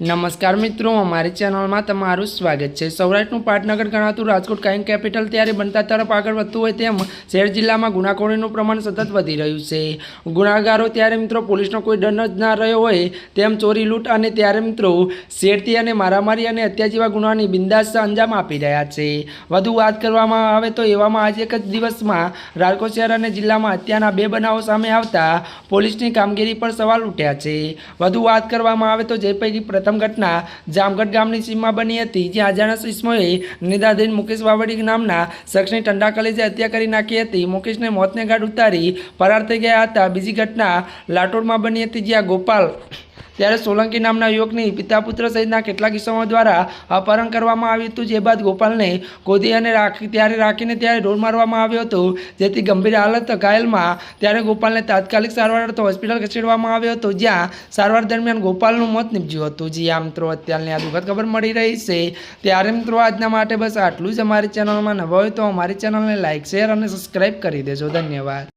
નમસ્કાર મિત્રો, અમારી ચેનલમાં તમારું સ્વાગત છે. સૌરાષ્ટ્રનું પાટનગર ગણાતું રાજકોટ કાયમ કેપિટલ ત્યારે બનતા તરફ આગળ વધતું હોય તેમ શહેર જિલ્લામાં ગુનાખોરીનું પ્રમાણ સતત વધી રહ્યું છે. ગુનાગારો ત્યારે મિત્રો પોલીસનો કોઈ ડર જ ના રહ્યો હોય તેમ ચોરી, લૂંટ અને ત્યારે મિત્રો શેરથી અને મારામારી અને હત્યા જેવા ગુનાની બિંદાસ અંજામ આપી રહ્યા છે. વધુ વાત કરવામાં આવે તો એવામાં આજે એક જ દિવસમાં રાજકોટ શહેર અને જિલ્લામાં હત્યાના બે બનાવો સામે આવતા પોલીસની કામગીરી પર સવાલ ઉઠ્યા છે. વધુ વાત કરવામાં આવે તો જે પૈકી પ્રથમ ઘટના જામગઢ ગામની સીમમાં બની હતી, જ્યાં અજાણ્યા ઇસમોએ નિદાધીન મુકેશ વાવડી નામના શખ્સની ટંડા કલેજે હત્યા કરી નાખી હતી. મુકેશને મોતને ઘાટ ઉતારી ફરાર થઈ ગયા હતા. બીજી ઘટના લાટોડમાં બની હતી, જ્યાં ગોપાલ ત્યારે સોલંકી નામના યુવકની પિતા પુત્ર સહિતના કેટલાક કિસ્સાઓ દ્વારા અપહરણ કરવામાં આવ્યું હતું, જે બાદ ગોપાલને ગોદી અને રાખી, ત્યારે રાખીને ત્યારે ઢોર મારવામાં આવ્યો હતો. જેથી ગંભીર હાલત ઘાયલમાં ત્યારે ગોપાલને તાત્કાલિક સારવાર અર્થે હોસ્પિટલ ખસેડવામાં આવ્યો હતો, જ્યાં સારવાર દરમિયાન ગોપાલનું મોત નીપજ્યું હતું. જી આ મિત્રો અત્યારની આ દુઃખદ ખબર મળી રહી છે. ત્યારે મિત્રો, આજના માટે બસ આટલું જ. અમારી ચેનલમાં નવા હોય તો અમારી ચેનલને લાઇક શેર અને સબસ્ક્રાઈબ કરી દેજો. ધન્યવાદ.